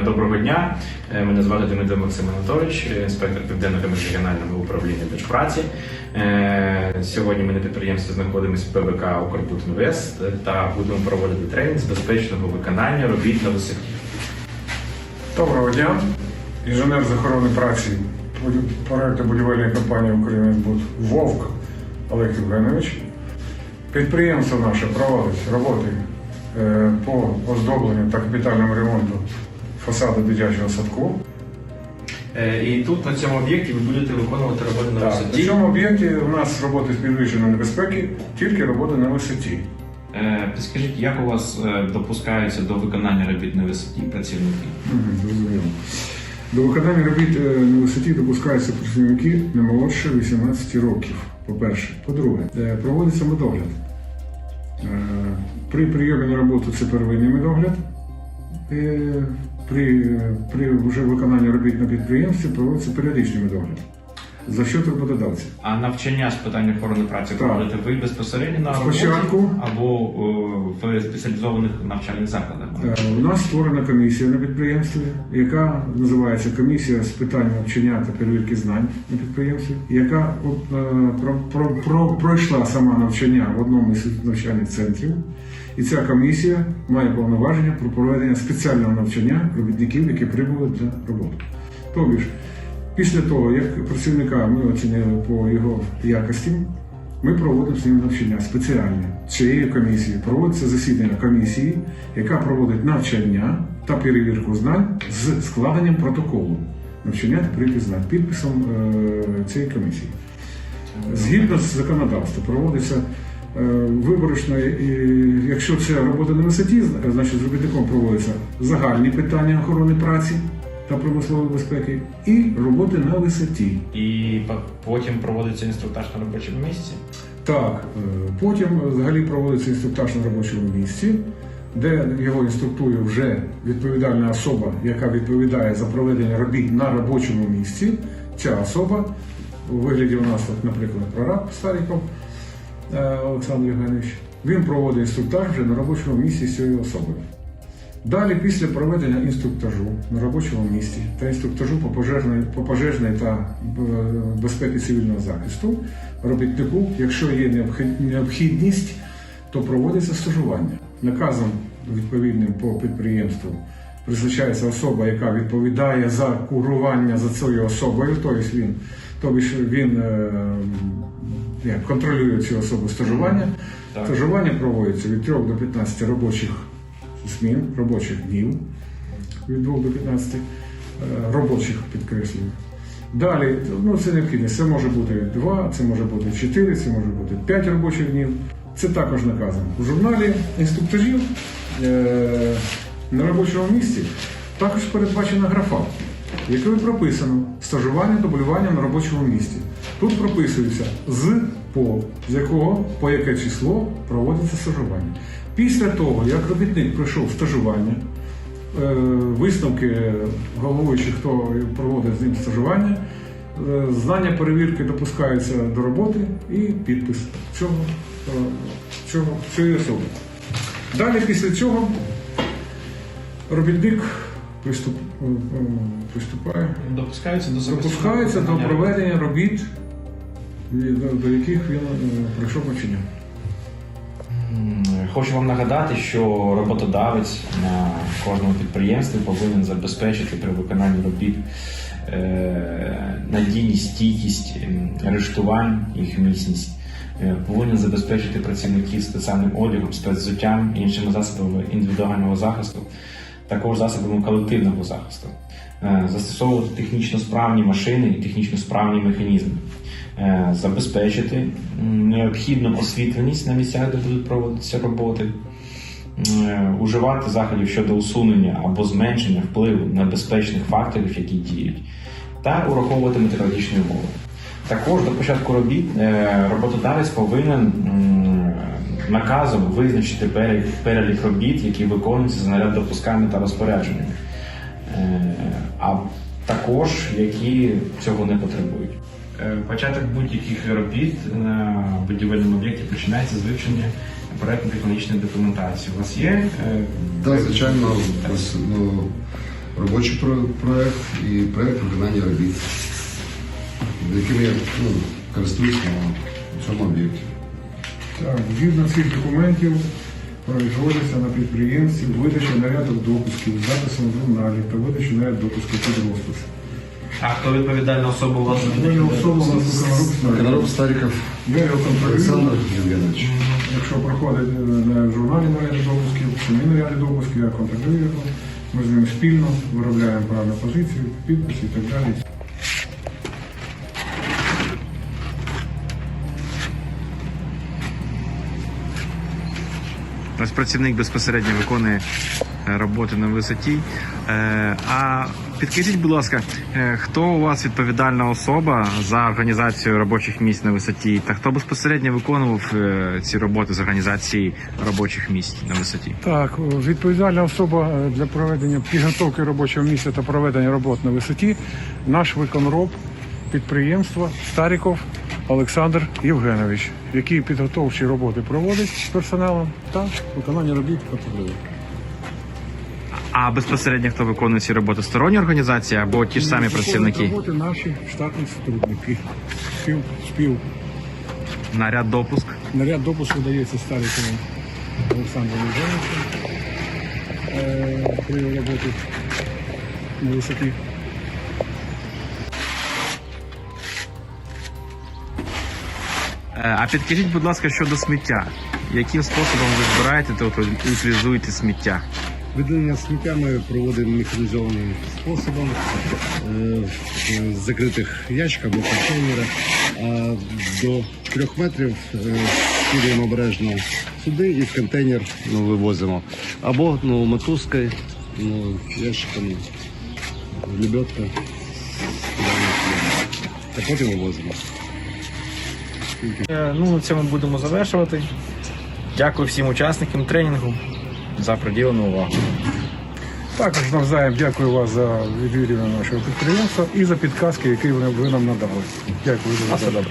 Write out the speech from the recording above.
Доброго дня. Е, Мене звати Демидов Максим Анатолійович, е, інспектор Південного міжрегіонального управління Держпраці. Е, Сьогодні ми на підприємстві знаходимося в ПВК «Укрбуд Інвест» та будемо проводити тренінг з безпечного виконання робіт на висоті. Доброго дня. Інженер з охорони праці проєкту будівельної компанії «Українськбуд» Вовк Олег Євгенович. Підприємство наше проводить роботи е, по оздобленню та капітальному ремонту фасаду дитячого садку. Е, І тут на цьому об'єкті ви будете виконувати роботи на Так, висоті. в цьому об'єкті у нас роботи з підвищеної небезпеки, тільки роботи на висоті. Е, Підскажіть, як у вас е, допускаються до виконання робіт на висоті працівники? Зрозуміло. До виконання робіт на висоті допускаються працівники не молодше 18 років. По-перше, по-друге, проводиться медогляд. При прийомі на роботу це первинний медогляд. При, при вже виконанні робіт на підприємстві проводиться періодичний медогляд. За що роботодавця? А навчання з питань охорони праці проводите ви безпосередньо на роботі Спочатку. або е, в спеціалізованих навчальних закладах? Е, У нас створена комісія на підприємстві, яка називається комісія з питань навчання та перевірки знань на підприємстві, яка от, е, про, про, про, пройшла сама навчання в одному із навчальних центрів. І ця комісія має повноваження про проведення спеціального навчання робітників, які прибули для роботи. Тобі ж, після того, як працівника ми оцінили по його якості, ми проводимо з ним навчання спеціальне. Цією комісією проводиться засідання комісії, яка проводить навчання та перевірку знань з складенням протоколу навчання та перевірки знань підписом е, цієї комісії. Згідно з законодавством проводиться виборочно, і якщо це робота на висоті, значить з робітником проводяться загальні питання охорони праці та промислової безпеки і роботи на висоті. І потім проводиться інструктаж на робочому місці. Так, е, потім взагалі проводиться інструктаж на робочому місці, де його інструктує вже відповідальна особа, яка відповідає за проведення робіт на робочому місці. Ця особа у вигляді у нас, наприклад, прораб Старіков е, Олександр Євгенович, він проводить інструктаж вже на робочому місці з цією особою. Далі, після проведення інструктажу на робочому місці та інструктажу по пожежної, по пожежної та е, безпеки цивільного захисту, робітнику, якщо є необхідність, то проводиться стажування. Наказом відповідним по підприємству призначається особа, яка відповідає за курування за цією особою, тобто він, тобто він е, як, контролює цю особу стажування. Так. Стажування проводиться від 3 до 15 робочих змін, робочих днів від 2 до 15 е, робочих підкреслюю. Далі, ну це необхідність. Це може бути 2, це може бути 4, це може бути 5 робочих днів. Це також наказано. У журналі інструктажів е, на робочому місці також передбачена графа, якою прописано стажування дублювання на робочому місці. Тут прописується з по, з якого по яке число проводиться стажування. Після того, як робітник пройшов стажування, е, висновки головуючих, хто проводить з ним стажування, е, знання перевірки допускаються до роботи і підпис цього, е, цього, цієї особи. Далі після цього робітник приступ, приступає, Допускаються до допускається до проведення робіт, до, яких він е, пройшов навчання. М, Хочу вам нагадати, що роботодавець на кожному підприємстві повинен забезпечити при виконанні робіт е, надійність, стійкість арештувань, їх міцність. Е, Повинен забезпечити працівників спеціальним одягом, спецзуттям, іншими засобами індивідуального захисту, також засобами колективного захисту, Е, застосовувати технічно справні машини і технічно справні механізми, Е, забезпечити необхідну освітленість на місцях, де будуть проводитися роботи, Е, уживати заходів щодо усунення або зменшення впливу небезпечних факторів, які діють, та ураховувати метеорологічні умови. Також до початку робіт роботодавець повинен наказом визначити перелік, перелік робіт, які виконуються за наряд допусками та розпорядженнями, Е, а також які цього не потребують. Е, Початок будь-яких робіт на будівельному об'єкті починається з вивчення проєктно-технологічної документації. У вас є е, Так, звичайно, ну, робочий про- проект і проект виконання робіт, якими я ну, користуюсь на цьому об'єкті. Так, згідно цих документів проводиться на підприємстві видача нарядок допусків з записом в журналі та видача наряд допусків під розпис. А хто відповідальна особа у вас? Доля особа у нас Коноров Стариков Я його Олександр контролюю. Євгенович. Якщо проходить е, на журналі наряди допусків, самі наряди допусків, я контролюю його. Ми з ним спільно виробляємо правильну позицію, підписи і так далі. Ось працівник безпосередньо виконує е, роботи на висоті. Е, А підкажіть, будь ласка, е, хто у вас відповідальна особа за організацію робочих місць на висоті, та хто безпосередньо виконував ці роботи з організації робочих місць на висоті? Так, відповідальна особа для проведення підготовки робочого місця та проведення робот на висоті наш виконроб підприємства Старіков Олександр Євгенович, який підготовчі роботи проводить з персоналом та виконання робіт контролює. А безпосередньо хто виконує ці роботи? Сторонні організації або ті ж самі Виконують працівники? роботи наші штатні сотрудники. Спів, спів. Наряд допуск. Наряд допуску дається Старіковим Олександром Євгеновичем е, при роботі на висоті. А підкажіть, будь ласка, щодо сміття. Яким способом ви збираєте та утилізуєте сміття? Видалення сміття ми проводимо механізованим способом е, в закритих ящиках або контейнерах. А до 4 метрів е, скидуємо обережно сюди і в контейнер ну, вивозимо. Або ну, мотузкою, ну, ящиком, лебедка. А потім вивозимо. Е, Ну, на цьому будемо завершувати. Дякую всім учасникам тренінгу за приділену увагу. Також навзаєм дякую вас за відвідування нашого підприємства і за підказки, які ви нам надали. Дякую за все добре.